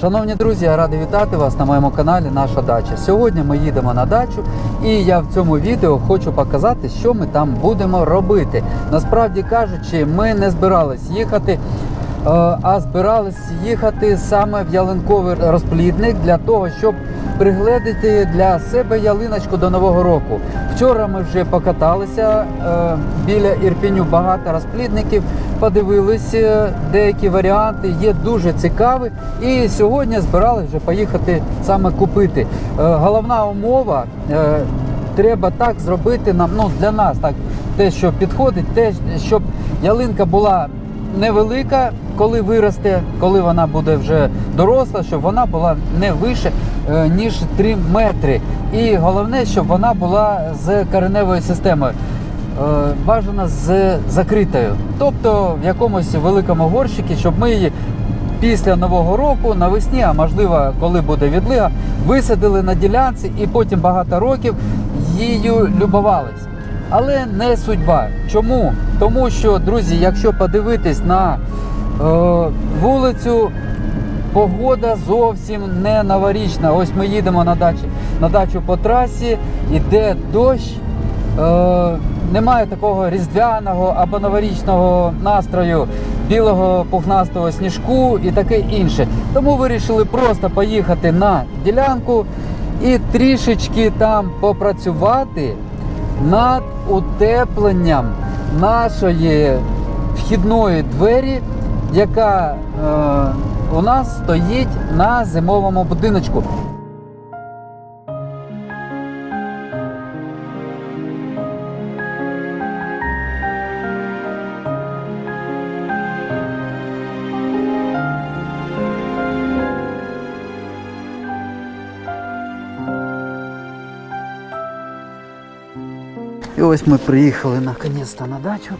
Шановні друзі, я радий вітати вас на моєму каналі Наша дача. Сьогодні ми їдемо на дачу, і я в цьому відео хочу показати, що ми там будемо робити. Насправді кажучи, ми не збирались їхати, е, а збирались їхати саме в ялинковий розплідник для того, щоб пригледити для себе ялиночку до нового року. Вчора ми вже покаталися е, біля Ірпіню багато розплідників, подивилися деякі варіанти, є дуже цікаві. І сьогодні збирали вже поїхати саме купити. Е, головна умова. е, Треба так зробити нам, ну для нас так, те, що підходить, те, щоб ялинка була невелика, коли виросте, коли вона буде вже доросла, щоб вона була не вище, е, ніж 3 метри. І головне, щоб вона була з кореневою системою. Е, Бажано з закритою, тобто в якомусь великому горщику, щоб ми її після нового року навесні, а можливо, коли буде відлига, висадили на ділянці і потім багато років її любувались. Але не судьба. Чому? Тому що, друзі, якщо подивитись на е, вулицю, погода зовсім не новорічна. Ось ми їдемо на дачі, на дачу по трасі, іде дощ. Е, немає такого різдвяного або новорічного настрою, білого пухнастого сніжку і таке інше. Тому вирішили просто поїхати на ділянку і трішечки там попрацювати над утепленням нашої вхідної двері, яка е, у нас стоїть на зимовому будиночку. Ось ми приїхали наконець-то на дачу.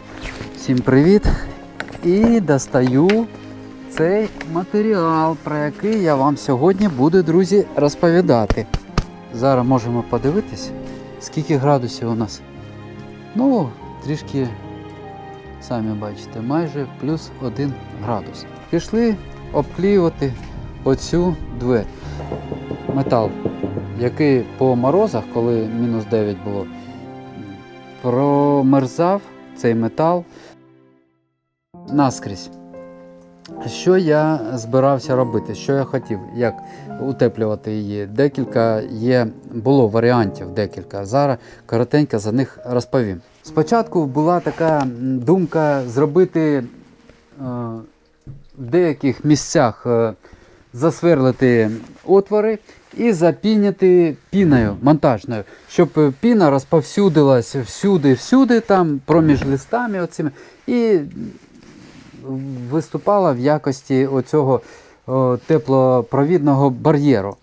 Всім привіт! І достаю цей матеріал, про який я вам сьогодні буду, друзі, розповідати. Зараз можемо подивитись, скільки градусів у нас. Ну, трішки, самі бачите, майже плюс один градус. Пішли обклеювати оцю двері. Метал, який по морозах, коли мінус 9 було, промерзав цей метал наскрізь. Що я збирався робити? Що я хотів, як утеплювати її? Декілька є, було варіантів декілька. Зараз коротенько за них розповім. Спочатку була така думка зробити е, в деяких місцях е, засверлити отвори і запіняти піною монтажною, щоб піна розповсюдилась всюди, всюди, там проміж листами оцими, і виступала в якості оцього о, теплопровідного бар'єру.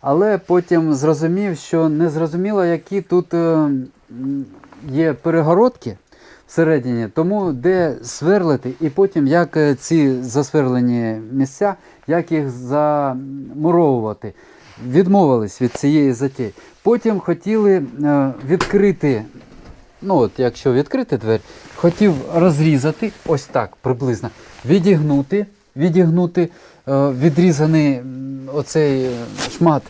Але потім зрозумів, що не зрозуміло, які тут е, є перегородки всередині, тому де сверлити, і потім як е, ці засверлені місця, як їх замуровувати. Відмовились від цієї затії. Потім хотіли е, відкрити, ну от якщо відкрити двері, хотів розрізати ось так приблизно, відігнути, відігнути е, відрізаний оцей шмат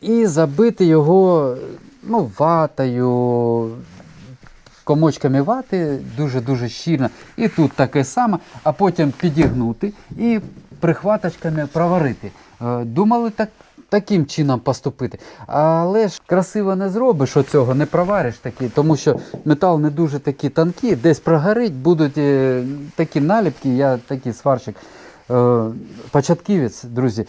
і забити його ну, ватою, комочками вати дуже-дуже щільно. І тут таке саме, а потім підігнути і прихваточками проварити. Е, Думали так. Таким чином поступити. Але ж красиво не зробиш оцього, не провариш такі, тому що метал не дуже такий тонкий, десь прогорить, будуть е, такі наліпки, я такий сварщик, е, початківець, друзі.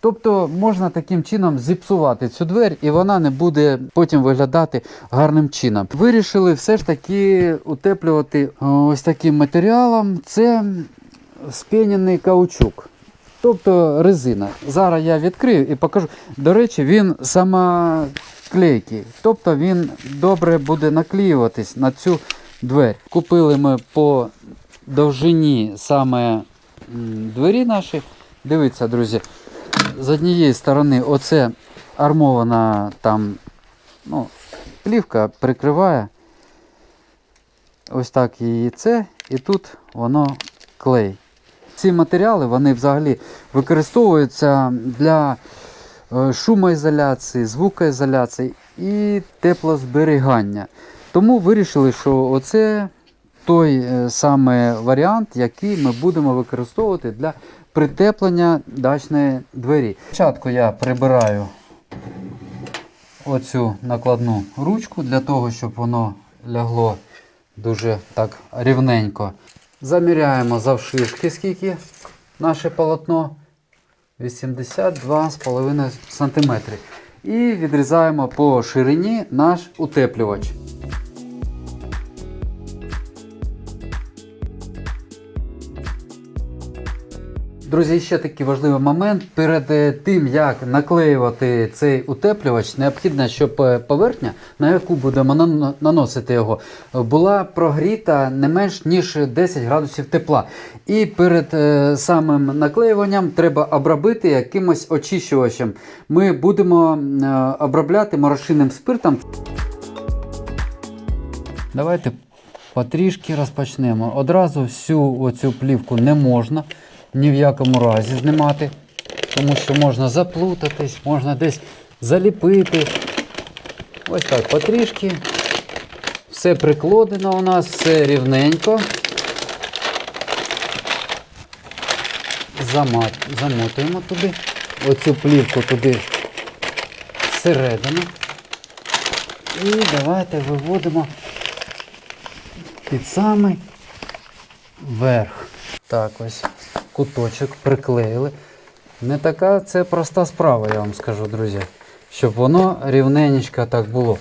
Тобто можна таким чином зіпсувати цю двері, і вона не буде потім виглядати гарним чином. Вирішили все ж таки утеплювати ось таким матеріалом. Це спінений каучук. Тобто резина. Зараз я відкрию і покажу. До речі, він самоклейкий. Тобто він добре буде наклеюватись на цю двері. Купили ми по довжині саме двері наші. Дивіться, друзі, з однієї сторони оце армована там ну, плівка прикриває. Ось так її це, і тут воно клей. Ці матеріали вони взагалі використовуються для е, шумоізоляції, звукоізоляції і теплозберігання. Тому вирішили, що оце той е, саме варіант, який ми будемо використовувати для притеплення дачної двері. Спочатку я прибираю оцю накладну ручку для того, щоб воно лягло дуже так рівненько. Заміряємо завширшки, скільки наше полотно 82,5 см. І відрізаємо по ширині наш утеплювач. Друзі, ще такий важливий момент. Перед е, тим, як наклеювати цей утеплювач, необхідно, щоб е, поверхня, на яку будемо наносити його, була прогріта не менш ніж 10 градусів тепла. І перед е, самим наклеюванням треба обробити якимось очищувачем. Ми будемо обробляти морошинним спиртом. Давайте потрішки розпочнемо. Одразу всю оцю плівку не можна ні в якому разі знімати, тому що можна заплутатись, можна десь заліпити. Ось так, потрішки. Все прикладено у нас, все рівненько. Замотуємо туди. Оцю плівку туди всередину. І давайте виводимо під самий верх. Так, ось куточок приклеїли. Не така це проста справа, я вам скажу, друзі. Щоб воно рівненько так було.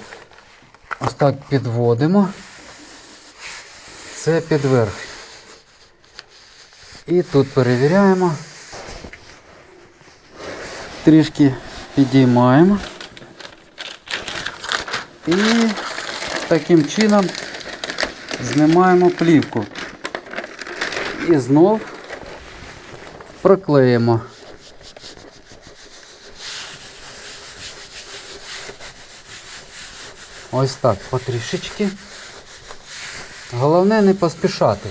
Ось так підводимо. Це під верх. І тут перевіряємо. Трішки підіймаємо. І таким чином знімаємо плівку. І знов проклеїмо. Ось так, потрішечки. Головне не поспішати.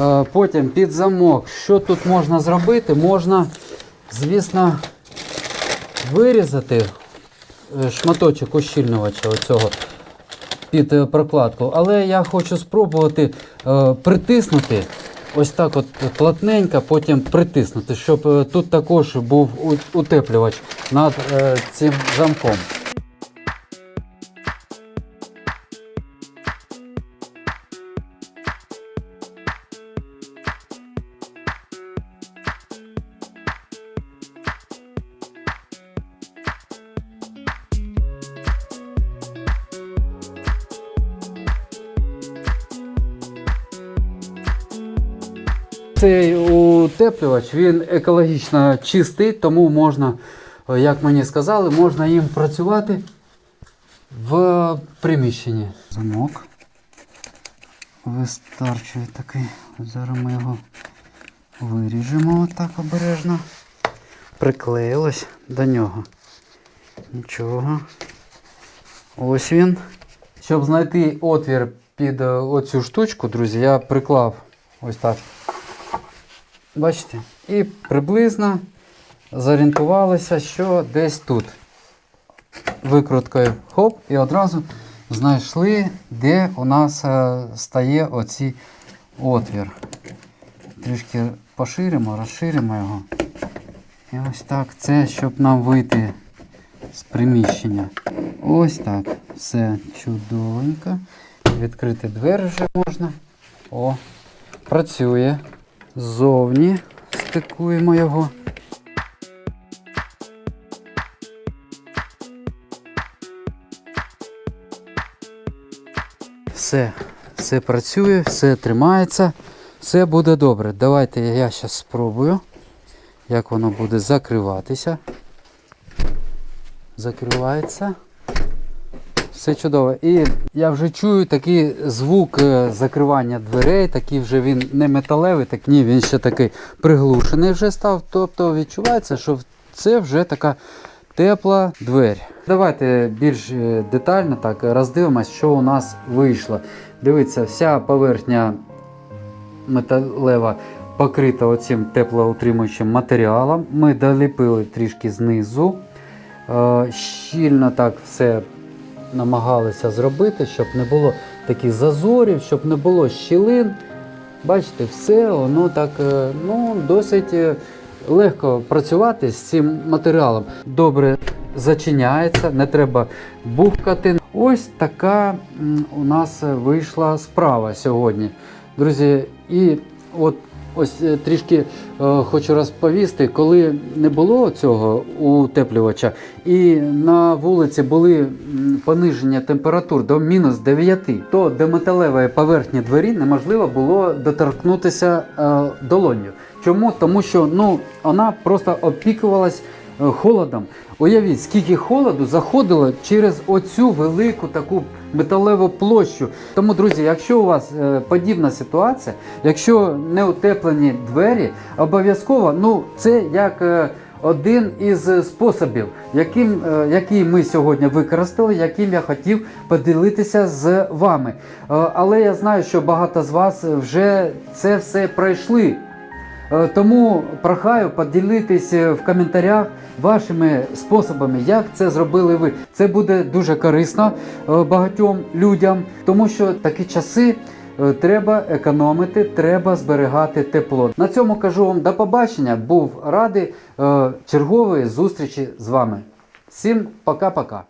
Е, Потім під замок. Що тут можна зробити? Можна, звісно, вирізати е, шматочок ощільнювача оцього під е, прокладку. Але я хочу спробувати е, притиснути ось так от плотненько, потім притиснути, щоб е, тут також був утеплювач над е, цим замком. Цей утеплювач він екологічно чистий, тому можна, е, як мені сказали, можна їм працювати в приміщенні. Замок вистарчує такий. Зараз ми його виріжемо отак обережно. Приклеїлось до нього. Нічого. Ось він. Щоб знайти отвір під е, оцю штучку, друзі, я приклав ось так. Бачите? І приблизно зорієнтувалися, що десь тут. Викруткою хоп, і одразу знайшли, де у нас е, стає оцей отвір. Трішки поширимо, розширимо його. І ось так. Це щоб нам вийти з приміщення. Ось так. Все чудовенько. Відкрити двері вже можна. О, працює. Ззовні стикуємо його. Все, все працює, все тримається, все буде добре. Давайте я зараз спробую, як воно буде закриватися. Закривається. Все чудово. І я вже чую такий звук е, закривання дверей, такий вже він не металевий, так ні, він ще такий приглушений вже став. Тобто відчувається, що це вже така тепла двері. Давайте більш е, детально так роздивимось, що у нас вийшло. Дивіться, вся поверхня металева покрита оцим теплоутримуючим матеріалом. Ми доліпили трішки знизу. Е, Щільно так все намагалися зробити, щоб не було таких зазорів, щоб не було щілин. Бачите, все воно так е, ну, досить е, легко працювати з цим матеріалом. Добре зачиняється, не треба бухкати. Ось така у нас вийшла справа сьогодні. Друзі, і от ось е, трішки е, хочу розповісти, коли не було цього утеплювача, і на вулиці були пониження температур до мінус 9, то до металевої поверхні двері неможливо було доторкнутися е, долонню. Чому? Тому що ну, вона просто опікувалась холодом. Уявіть, скільки холоду заходило через оцю велику таку металеву площу. Тому, друзі, якщо у вас е, подібна ситуація, якщо не утеплені двері, обов'язково ну, це як. е, один із способів, яким, е, який ми сьогодні використали, яким я хотів поділитися з вами. Е, Але я знаю, що багато з вас вже це все пройшли. Е, Тому прохаю поділитися в коментарях вашими способами, як це зробили ви. Це буде дуже корисно е, багатьом людям, тому що такі часи е, треба економити, треба зберігати тепло. На цьому кажу вам до побачення. Був радий е, чергової зустрічі з вами. Всім пока-пока.